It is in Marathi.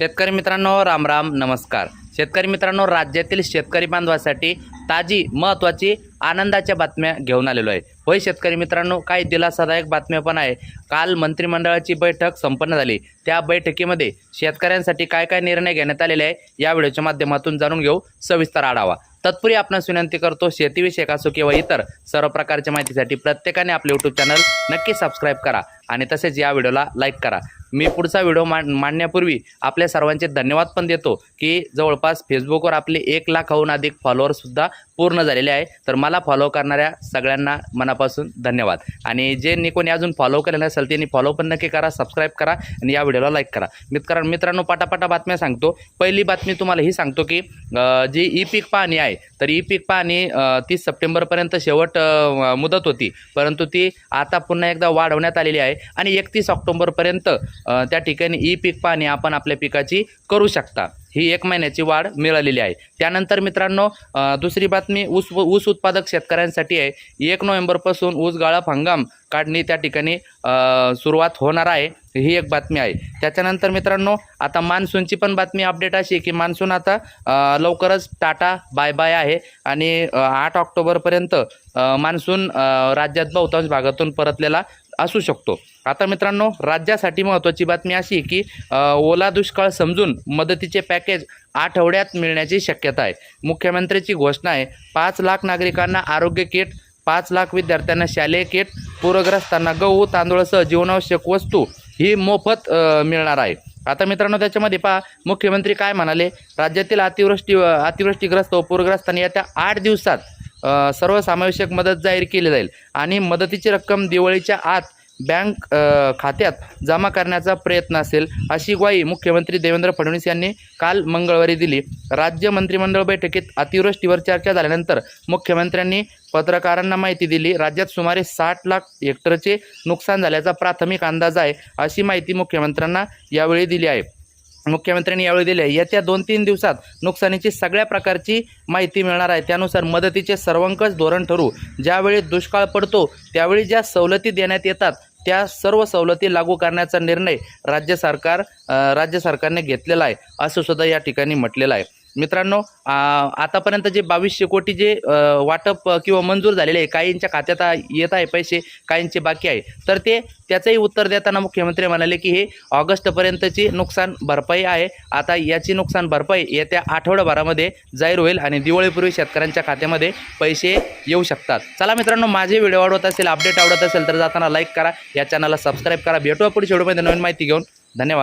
शेतकरी मित्रांनो राम राम नमस्कार. शेतकरी मित्रांनो राज्यातील शेतकरी बांधवासाठी ताजी महत्त्वाची आनंदाच्या बातम्या घेऊन आलेलो आहे. होय शेतकरी मित्रांनो काही दिलासादायक बातम्या पण आहे. काल मंत्रिमंडळाची बैठक संपन्न झाली. त्या बैठकीमध्ये शेतकऱ्यांसाठी काय काय निर्णय घेण्यात आलेले आहे या व्हिडिओच्या माध्यमातून जाणून घेऊ. सविस्तर आढावा. तत्पूर्वी आपणास विनंती करतो शेतीविषयक असो किंवा इतर सर्व प्रकारच्या माहितीसाठी प्रत्येकाने आपले यूट्यूब चॅनल नक्की सबस्क्राईब करा. आणि तसेच या व्हिडिओला लाईक करा. मी पुढचा व्हिडिओ मा मांडण्यापूर्वी आपल्या सर्वांचे धन्यवाद पण देतो की जवळपास फेसबुकवर आपले एक लाखाहून अधिक फॉलोअरसुद्धा पूर्ण झालेले आहे. तर मला फॉलो करणाऱ्या सगळ्यांना मनापासून धन्यवाद. आणि जे नी कोणी अजून फॉलो केलेलं असेल त्यांनी फॉलो पण नक्की करा सबस्क्राईब करा आणि या व्हिडिओला लाईक करा. मित्र मित्रांनो पटापटा बातम्या सांगतो. पहिली बातमी तुम्हाला ही सांगतो की जी ई पीक पाहणी आहे तर ई पीक पाहणी तीस सप्टेंबरपर्यंत शेवट मुदत होती. परंतु ती आता पुन्हा एकदा वाढवण्यात आलेली आहे आणि एकतीस ऑक्टोबरपर्यंत त्या ठिकाणी ई पीक पाहणी आपण आपल्या पिकाची करू शकता. ही एक महिन्याची वाढ मिळालेली आहे. त्यानंतर मित्रांनो दुसरी बातमी ऊस ऊस उत्पादक शेतकऱ्यांसाठी आहे. एक नोव्हेंबरपासून ऊस गाळप हंगाम काढणी त्या ठिकाणी सुरुवात होणार आहे. ही एक बातमी आहे. त्याच्यानंतर मित्रांनो आता मान्सूनची पण बातमी अपडेट अशी आहे की मान्सून आता लवकरच टाटा बाय बाय आहे. आणि आठ ऑक्टोबरपर्यंत मान्सून राज्यात बहुतांश भागातून परतलेला असू शकतो. आता मित्रांनो राज्यासाठी महत्त्वाची बातमी अशी की ओला दुष्काळ समजून मदतीचे पॅकेज आठवड्यात मिळण्याची शक्यता आहे. मुख्यमंत्र्याची घोषणा आहे पाच लाख नागरिकांना आरोग्य किट पाच लाख विद्यार्थ्यांना शालेय किट पूरग्रस्तांना गहू तांदूळसह जीवनावश्यक वस्तू ही मोफत मिळणार आहे. आता मित्रांनो त्याच्यामध्ये पहा मुख्यमंत्री काय म्हणाले? राज्यातील अतिवृष्टी अतिवृष्टीग्रस्त व पूरग्रस्तांनी येत्या आठ दिवसात सर्वसमावेशक मदत जाहीर केली जाईल आणि मदतीची रक्कम दिवाळीच्या आत बँक खात्यात जमा करण्याचा प्रयत्न असेल अशी ग्वाही मुख्यमंत्री देवेंद्र फडणवीस यांनी काल मंगळवारी दिली. राज्य मंत्रिमंडळ बैठकीत अतिवृष्टीवर चर्चा झाल्यानंतर मुख्यमंत्र्यांनी पत्रकारांना माहिती दिली. राज्यात सुमारे साठ लाख हेक्टरचे नुकसान झाल्याचा प्राथमिक अंदाज आहे अशी माहिती मुख्यमंत्र्यांना यावेळी दिली आहे. मुख्यमंत्र्यांनी यावेळी दिले आहे. येत्या दोन तीन दिवसात नुकसानीची सगळ्या प्रकारची माहिती मिळणार आहे. त्यानुसार मदतीचे सर्वंकष धोरण ठरू. ज्यावेळी दुष्काळ पडतो त्यावेळी ज्या सवलती देण्यात येतात त्या सर्व सवलती लागू करण्याचा निर्णय राज्य सरकार राज्य सरकारने घेतलेला आहे असं सुद्धा या ठिकाणी म्हटलेलं आहे. मित्रांनो आतापर्यंत जे बावीसशे कोटी जे वाटप किंवा मंजूर झालेले आहे काहींच्या खात्यात येत आहे पैसे काहींचे बाकी आहे. तर ते त्याचंही उत्तर देताना मुख्यमंत्री म्हणाले की हे ऑगस्टपर्यंतची नुकसान भरपाई आहे. आता याची नुकसान भरपाई येत्या आठवड्याभरामध्ये जाहीर होईल आणि दिवाळीपूर्वी शेतकऱ्यांच्या खात्यामध्ये पैसे येऊ शकतात. चला मित्रांनो माझे व्हिडिओ आवडत असेल अपडेट आवडत असेल तर जाताना लाईक करा. या चॅनलला सबस्क्राईब करा. भेटूया पुढच्या व्हिडिओमध्ये नवीन माहिती घेऊन. धन्यवाद.